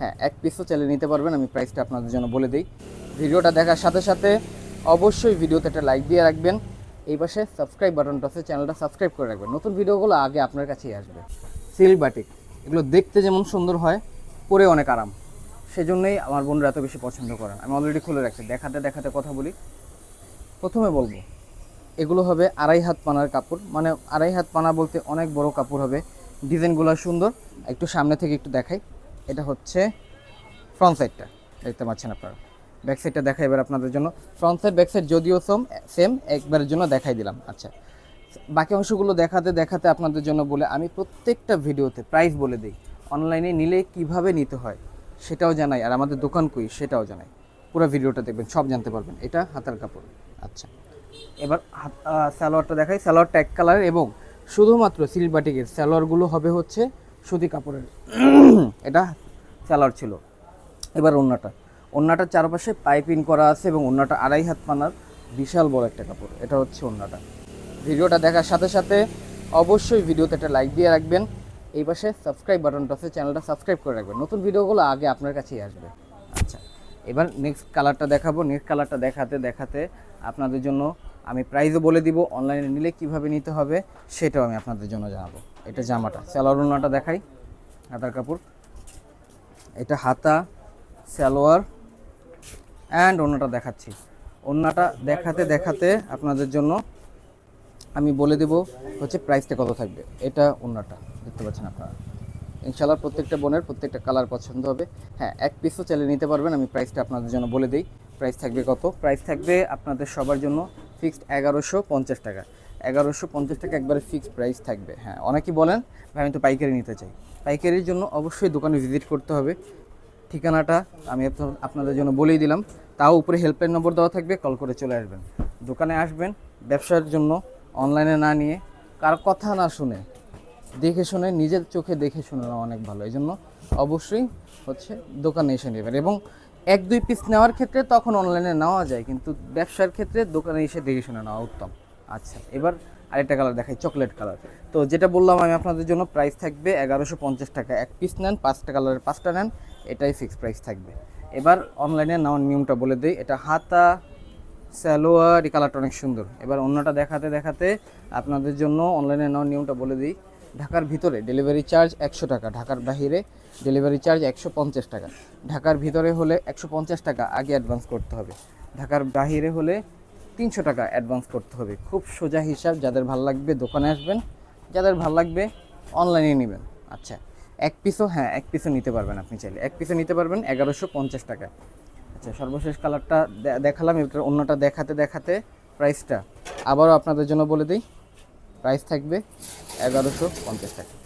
হ্যাঁ এক পিসও চাইলে নিতে পারবেন, আমি প্রাইসটা আপনাদের জন্য বলে দিই। ভিডিওটা দেখার সাথে সাথে অবশ্যই ভিডিওতে একটা লাইক দিয়ে রাখবেন। এই পাশে সাবস্ক্রাইব বাটনটা আছে চ্যানেলটা সাবস্ক্রাইব করে রাখবেন। নতুন ভিডিওগুলো আগে আপনার কাছেই আসবে। সিল্ক বাটিক এগুলো দেখতে যেমন সুন্দর হয়, পরে অনেক আরাম। সেজন্যই আমার বোনরা এত বেশি পছন্দ করেন। আমি অলরেডি খুলে রাখছি। দেখাতে দেখাতে কথা বলি। প্রথমে বলব, এগুলো হবে আড়াই হাত পানার কাপড়। মানে আড়াই হাত পানা বলতে অনেক বড় কাপড় হবে। ডিজাইনগুলো সুন্দর। একটু সামনে থেকে একটু দেখাই। এটা হচ্ছে ফ্রন্ট সাইডটা দেখতে পাচ্ছেন আপনারা। ব্যাক সাইডটা দেখাই এবার আপনাদের জন্য। ফ্রন্ট সাইড ব্যাক সাইড যদিও সেম সেম একবারের জন্য দেখাই দিলাম। আচ্ছা। বাকি অংশগুলো দেখাতে দেখাতে আপনাদের জন্য বলে আমি প্রত্যেকটা ভিডিওতে প্রাইস বলে দিই। অনলাইনে নিলে কীভাবে নিতে হয়, সেটাও জানাই। আর আমাদের দোকান কই, সেটাও জানাই। পুরো ভিডিওটা দেখবেন, সব জানতে পারবেন। এটা হাতার কাপড়। আচ্ছা। এবার সালোয়ারটা দেখাই। সালোয়ারটা এক কালার এবং শুধুমাত্র সিল্ক বাটিকের সালোয়ারগুলো হবে হচ্ছে সুতি কাপড়ের। এটা সালোয়ার ছিল। এবার ওন্নাটা। ওন্নাটার চারপাশে পাইপিং করা আছে এবং ওন্নাটা আড়াই হাত পানার বিশাল বড় একটা কাপড়। এটা হচ্ছে ওন্নাটা। ভিডিওটা দেখার সাথে সাথে অবশ্যই ভিডিওতে একটা লাইক দিয়ে রাখবেন। এই পাশে সাবস্ক্রাইব বাটনটা আছে, চ্যানেলটা সাবস্ক্রাইব করে রাখবেন। নতুন ভিডিওগুলো আগে আপনার কাছেই আসবে। আচ্ছা এবার নেক্সট কালারটা দেখাবো। নেক্সট কালারটা দেখাতে দেখাতে আপনাদের জন্য আমি প্রাইসও বলে দিব অনলাইনে নিলে কীভাবে নিতে হবে সেটাও আমি আপনাদের জন্য জানাব। এটা জামাটা, সালোয়ার ওন্নাটা দেখাই হাতার কাপড়। এটা হাতা, সালোয়ার অ্যান্ড ওন্নাটা দেখাচ্ছি। ওন্নাটা দেখাতে দেখাতে আপনাদের জন্য আমি বলে দেব হচ্ছে প্রাইসটা কত থাকবে। এটা ওন্নাটা দেখতে পাচ্ছেন আপনারা। ইনশাল্লাহ প্রত্যেকটা বোনের প্রত্যেকটা কালার পছন্দ হবে। হ্যাঁ এক পিসও চাইলে নিতে পারবেন, আমি প্রাইসটা আপনাদের জন্য বলে দিই। প্রাইস থাকবে কত? প্রাইস থাকবে আপনাদের সবার জন্য ফিক্সড এগারোশো পঞ্চাশ টাকা। এগারোশো পঞ্চাশ টাকা একবারে ফিক্সড প্রাইস থাকবে। হ্যাঁ অনেকেই বলেন, ভাই, আমি তো পাইকারি নিতে চাই। পাইকারির জন্য অবশ্যই দোকানে ভিজিট করতে হবে। ঠিকানাটা আমি আপনাদের জন্য বলেই দিলাম। তাও উপরে হেল্পলাইন নম্বর দেওয়া থাকবে, কল করে চলে আসবেন। দোকানে আসবেন, ব্যবসার জন্য, অনলাইনে না নিয়ে কার কথা না শুনে, দেখে শুনে, নিজের চোখে দেখে শুনে অনেক ভালো। এই জন্য অবশ্যই হচ্ছে দোকানে এসে নেবেন। এবং এক, দুই পিস নেওয়ার ক্ষেত্রে তখন অনলাইনে নেওয়া যায়, কিন্তু ব্যবসার ক্ষেত্রে দোকানে এসে দেখে শুনে নেওয়া উত্তম। আচ্ছা এবার আরেকটা কালার দেখাই চকলেট কালার তো যেটা বললাম আমি আপনাদের জন্য প্রাইস থাকবে এগারোশো পঞ্চাশ টাকা। এক পিস নেন, পাঁচটা কালারের পাঁচটা নেন, এটাই ফিক্স প্রাইস থাকবে। এবার অনলাইনে নেওয়ার নিয়মটা বলে দিই, এটা হাতা, সালোয়ার, এই কালারটা অনেক সুন্দর। এবার অন্যটা দেখাতে দেখাতে আপনাদের জন্য অনলাইনে নেওয়ার নিয়মটা বলে দিই ঢাকার ভিতরে ডেলিভারি চার্জ একশো টাকা, ঢাকার বাহিরে ডেলিভারি চার্জ একশো পঞ্চাশ টাকা। ঢাকার ভিতরে হলে একশো পঞ্চাশ টাকা আগে অ্যাডভান্স করতে হবে। ঢাকার বাহিরে হলে তিনশো টাকা অ্যাডভান্স করতে হবে। খুব সোজা হিসাব, যাদের ভালো লাগবে দোকানে আসবেন, যাদের ভালো লাগবে অনলাইনে নেবেন। আচ্ছা এক পিসও হ্যাঁ এক পিসও নিতে পারবেন আপনি চাইলে। এক পিসও নিতে পারবেন এগারোশো পঞ্চাশ টাকা। আচ্ছা সর্বশেষ কালারটা দেখালাম, এবার অন্যটা দেখাতে দেখাতে প্রাইসটা আবারও আপনাদের জন্য বলে দিই প্রাইস থাকবে এগারোশো পঞ্চাশ টাকা।